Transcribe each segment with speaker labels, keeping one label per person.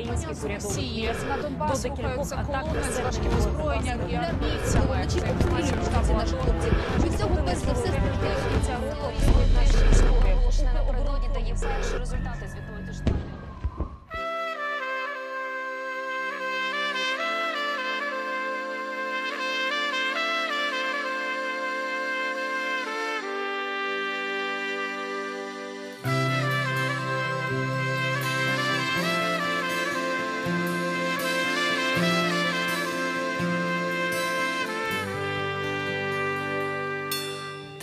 Speaker 1: українських урядових
Speaker 2: на
Speaker 1: до декількох атак
Speaker 2: з важким озброєнням і армійцями.
Speaker 3: Вночі обстрілюють
Speaker 2: інформація
Speaker 3: ці наші хлопці. Від цього перш все страждають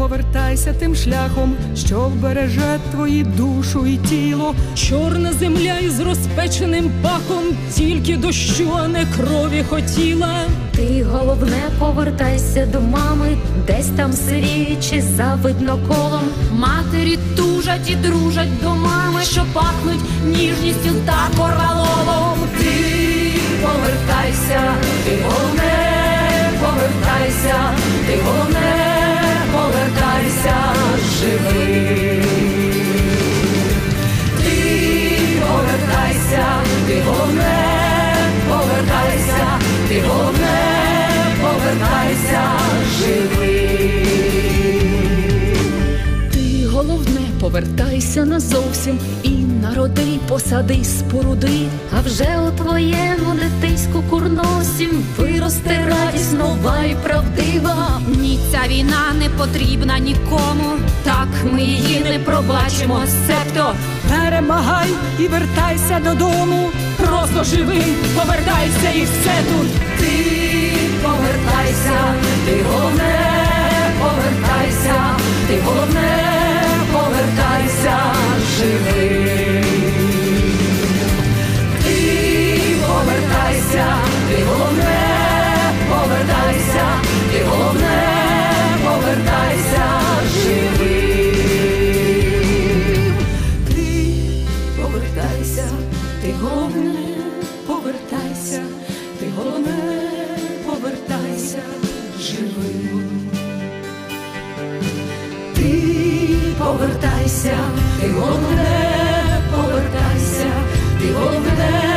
Speaker 4: Повертайся тим шляхом, що вбереже твої душу і тіло.
Speaker 5: Чорна земля із розпеченим пахом, тільки дощу, а не крові хотіла.
Speaker 6: Ти головне повертайся до мами, десь там сиріючи за видноколом. Матері тужать і дружать до мами, що пахнуть ніжністю та корвалолом.
Speaker 5: Ти повертайся, ти головне повертайся, ти головне повертайся живим. Ти головне повертайся назовсім і народи, посади, споруди.
Speaker 6: А вже у твоєму дитиську курносім виросте радість війна не потрібна нікому. Так ми її не пробачимо, себто
Speaker 4: Перемагай і вертайся додому.
Speaker 5: просто живий, повертайся і все тут. Ти повертайся, ти головне, повертайся, ти головне, повертайся живим. Ти повертайся, повертайся, ти головне, повертайся, ти головне,